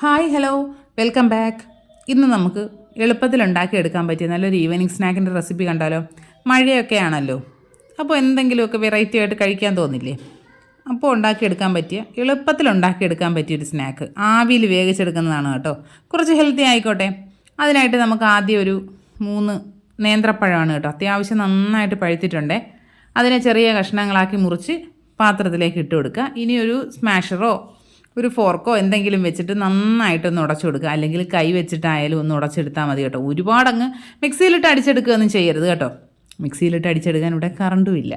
Hi hello. Welcome back. ഇന്ന് നമുക്ക് എളുപ്പത്തിൽ ഉണ്ടാക്കിയെടുക്കാൻ പറ്റിയ നല്ലൊരു ഈവനിങ് സ്നാക്കിന്റെ റെസിപ്പി കണ്ടാലോ? മഴയൊക്കെ ആണല്ലോ അപ്പോൾ എന്തെങ്കിലുമൊക്കെ വെറൈറ്റി ആയിട്ട് കഴിക്കാൻ തോന്നില്ലേ? അപ്പോൾ ഉണ്ടാക്കിയെടുക്കാൻ പറ്റിയ എളുപ്പത്തിൽ ഉണ്ടാക്കിയെടുക്കാൻ പറ്റിയൊരു സ്നാക്ക്. ആവിയിൽ വേവിച്ചെടുക്കുന്നതാണ് കേട്ടോ. കുറച്ച് ഹെൽത്തി ആയിക്കോട്ടെ. അതിനായിട്ട് നമുക്ക് ആദ്യം ഒരു മൂന്ന് നേന്ത്രപ്പഴമാണ് കേട്ടോ. അത്യാവശ്യം നന്നായിട്ട് പഴുത്തിട്ടുണ്ടേ. അതിനെ ചെറിയ കഷ്ണങ്ങളാക്കി മുറിച്ച് പാത്രത്തിലേക്ക് ഇട്ട് കൊടുക്കുക. ഇനി ഒരു സ്മാഷറോ ഒരു ഫോർക്കോ എന്തെങ്കിലും വെച്ചിട്ട് നന്നായിട്ടൊന്ന് ഉടച്ചു കൊടുക്കുക അല്ലെങ്കിൽ കൈ വെച്ചിട്ടായാലും ഒന്ന് ഉടച്ചെടുത്താൽ മതി കേട്ടോ. ഒരുപാട് അങ്ങ് മിക്സിയിലിട്ട് അടിച്ചെടുക്കുകയൊന്നും ചെയ്യരുത് കേട്ടോ. മിക്സിയിലിട്ട് അടിച്ചെടുക്കാൻ ഇവിടെ കറണ്ടും ഇല്ല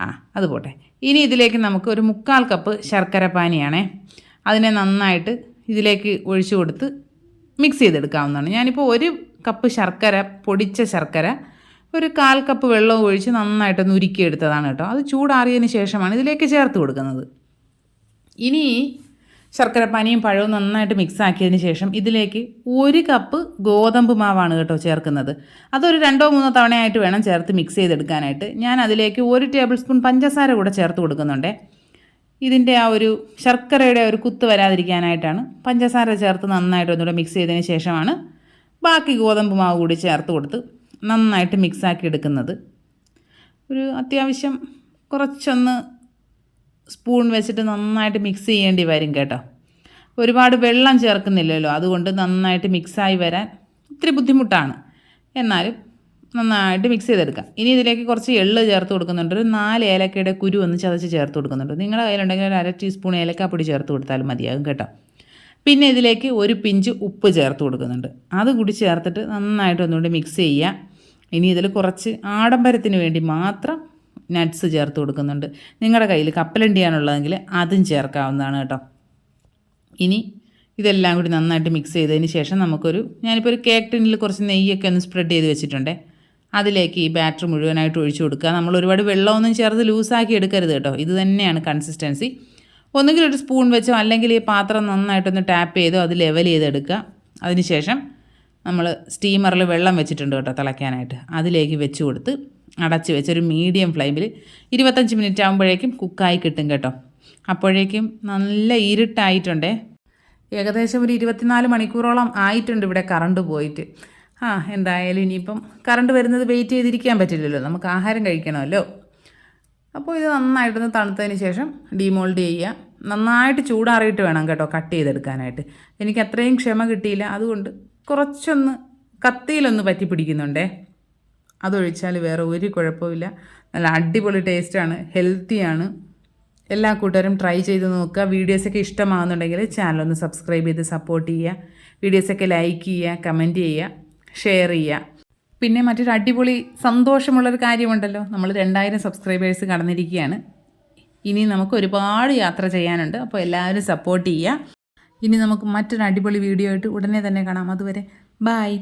ആ അത് പോട്ടെ. ഇനി ഇതിലേക്ക് നമുക്ക് ഒരു മുക്കാൽ കപ്പ് ശർക്കര പാനിയാണേ. അതിനെ നന്നായിട്ട് ഇതിലേക്ക് ഒഴിച്ചു കൊടുത്ത് മിക്സ് ചെയ്തെടുക്കാവുന്നതാണ്. ഞാനിപ്പോൾ ഒരു കപ്പ് ശർക്കര പൊടിച്ച ശർക്കര ഒരു കാൽ കപ്പ് വെള്ളവും ഒഴിച്ച് നന്നായിട്ടൊന്ന് ഉരുക്കിയെടുത്തതാണ് കേട്ടോ. അത് ചൂടാറിയതിന് ശേഷമാണ് ഇതിലേക്ക് ചേർത്ത് കൊടുക്കുന്നത്. ഇനി ശർക്കര പാനിയും പഴവും നന്നായിട്ട് മിക്സ് ആക്കിയതിന് ശേഷം ഇതിലേക്ക് ഒരു കപ്പ് ഗോതമ്പ് മാവാണ് കേട്ടോ ചേർക്കുന്നത്. അതൊരു രണ്ടോ മൂന്നോ തവണയായിട്ട് വേണം ചേർത്ത് മിക്സ് ചെയ്തെടുക്കാനായിട്ട്. ഞാൻ അതിലേക്ക് ഒരു ടേബിൾ സ്പൂൺ പഞ്ചസാര കൂടെ ചേർത്ത് കൊടുക്കുന്നുണ്ട്. ഇതിന്റെ ആ ഒരു ശർക്കരയുടെ ഒരു കുത്ത് വരാതിരിക്കാനായിട്ടാണ് പഞ്ചസാര ചേർത്ത് നന്നായിട്ട് ഒന്നുകൂടെ മിക്സ് ചെയ്തതിന് ശേഷമാണ് ബാക്കി ഗോതമ്പ് മാവ് കൂടി ചേർത്ത് കൊടുത്ത് നന്നായിട്ട് മിക്സാക്കി എടുക്കുന്നത്. ഒരു അത്യാവശ്യം കുറച്ചൊന്ന് സ്പൂൺ വെച്ചിട്ട് നന്നായിട്ട് മിക്സ് ചെയ്യേണ്ടി വരും കേട്ടോ. ഒരുപാട് വെള്ളം ചേർക്കുന്നില്ലല്ലോ അതുകൊണ്ട് നന്നായിട്ട് മിക്സായി വരാൻ ഇത്തിരി ബുദ്ധിമുട്ടാണ്. എന്നാലും നന്നായിട്ട് മിക്സ് ചെയ്തെടുക്കാം. ഇനി ഇതിലേക്ക് കുറച്ച് എള്ള് ചേർത്ത് കൊടുക്കുന്നുണ്ട്. ഒരു നാല് ഏലക്കയുടെ കുരു ഒന്ന് ചതച്ച് ചേർത്ത് കൊടുക്കുന്നുണ്ട്. നിങ്ങളുടെ കയ്യിലുണ്ടെങ്കിൽ ഒരു അര ടീസ്പൂൺ ഏലക്കാപ്പൊടി ചേർത്ത് കൊടുത്താലും മതിയാകും കേട്ടോ. പിന്നെ ഇതിലേക്ക് ഒരു പിഞ്ച് ഉപ്പ് ചേർത്ത് കൊടുക്കുന്നുണ്ട്. അത് കൂടി ചേർത്തിട്ട് നന്നായിട്ട് ഒന്നുകൂടി മിക്സ് ചെയ്യുക ഇനി ഇതിൽ കുറച്ച് ആഡംബരത്തിന് വേണ്ടി മാത്രം നട്ട്സ് ചേർത്ത് കൊടുക്കുന്നുണ്ട്. നിങ്ങളുടെ കയ്യിൽ കപ്പലണ്ടിയാണുള്ളതെങ്കിൽ അതും ചേർക്കാവുന്നതാണ് കേട്ടോ. ഇനി ഇതെല്ലാം കൂടി നന്നായിട്ട് മിക്സ് ചെയ്തതിന് ശേഷം നമുക്കൊരു ഞാനിപ്പോൾ ഒരു കേക്ക് ടിന്നിൽ കുറച്ച് നെയ്യൊക്കെ ഒന്ന് സ്പ്രെഡ് ചെയ്ത് വെച്ചിട്ടുണ്ട്. അതിലേക്ക് ഈ ബാറ്റർ മുഴുവനായിട്ട് ഒഴിച്ചു കൊടുക്കുക. നമ്മൾ ഒരുപാട് വെള്ളമൊന്നും ചേർത്ത് ലൂസാക്കി എടുക്കരുത് കേട്ടോ. ഇത് തന്നെയാണ് കൺസിസ്റ്റൻസി ഒന്നുകിൽ ഒരു സ്പൂൺ വെച്ചോ അല്ലെങ്കിൽ ഈ പാത്രം നന്നായിട്ടൊന്ന് ടാപ്പ് ചെയ്തോ അത് ലെവൽ ചെയ്തെടുക്കുക. അതിനുശേഷം നമ്മൾ സ്റ്റീമറിൽ വെള്ളം വെച്ചിട്ടുണ്ട് കേട്ടോ തിളയ്ക്കാനായിട്ട്. അതിലേക്ക് വെച്ച് കൊടുത്ത് അടച്ച് വെച്ച് ഒരു മീഡിയം ഫ്ലെയിമിൽ ഇരുപത്തഞ്ച് മിനിറ്റ് ആകുമ്പോഴേക്കും കുക്കായി കിട്ടും കേട്ടോ. അപ്പോഴേക്കും നല്ല ഇരുട്ടായിട്ടുണ്ടേ. ഏകദേശം ഒരു ഇരുപത്തിനാല് മണിക്കൂറോളം ആയിട്ടുണ്ട് ഇവിടെ കറണ്ട് പോയിട്ട്. ആ എന്തായാലും ഇനിയിപ്പം കറണ്ട് വരുന്നത് വെയിറ്റ് ചെയ്തിരിക്കാൻ പറ്റില്ലല്ലോ. നമുക്ക് ആഹാരം കഴിക്കണമല്ലോ. അപ്പോൾ ഇത് നന്നായിട്ടൊന്ന് തണുത്തതിന് ശേഷം ഡീമോൾഡ് ചെയ്യുക. നന്നായിട്ട് ചൂടാറിയിട്ട് വേണം കേട്ടോ കട്ട് ചെയ്തെടുക്കാനായിട്ട്. എനിക്ക് അത്രയും ക്ഷമ കിട്ടിയില്ല. അതുകൊണ്ട് കുറച്ചൊന്ന് കത്തിയിലൊന്ന് പറ്റി പിടിക്കുന്നുണ്ടേ അതൊഴിച്ചാൽ വേറെ ഒരു കുഴപ്പമില്ല നല്ല അടിപൊളി ടേസ്റ്റാണ് ഹെൽത്തിയാണ്. എല്ലാ കൂട്ടുകാരും ട്രൈ ചെയ്ത് നോക്കുക. വീഡിയോസൊക്കെ ഇഷ്ടമാകുന്നുണ്ടെങ്കിൽ ചാനലൊന്ന് സബ്സ്ക്രൈബ് ചെയ്ത് സപ്പോർട്ട് ചെയ്യുക. വീഡിയോസൊക്കെ ലൈക്ക് ചെയ്യുക കമന്റ് ചെയ്യുക ഷെയർ ചെയ്യുക. പിന്നെ മറ്റൊരു അടിപൊളി സന്തോഷമുള്ളൊരു കാര്യമുണ്ടല്ലോ. നമ്മൾ രണ്ടായിരം സബ്സ്ക്രൈബേഴ്സ് കടന്നിരിക്കുകയാണ്. ഇനി നമുക്ക് ഒരുപാട് യാത്ര ചെയ്യാനുണ്ട്. അപ്പോൾ എല്ലാവരും സപ്പോർട്ട് ചെയ്യുക. ഇനി നമുക്ക് മറ്റൊരു അടിപൊളി വീഡിയോ ആയിട്ട് ഉടനെ തന്നെ കാണാം. അതുവരെ ബായ്.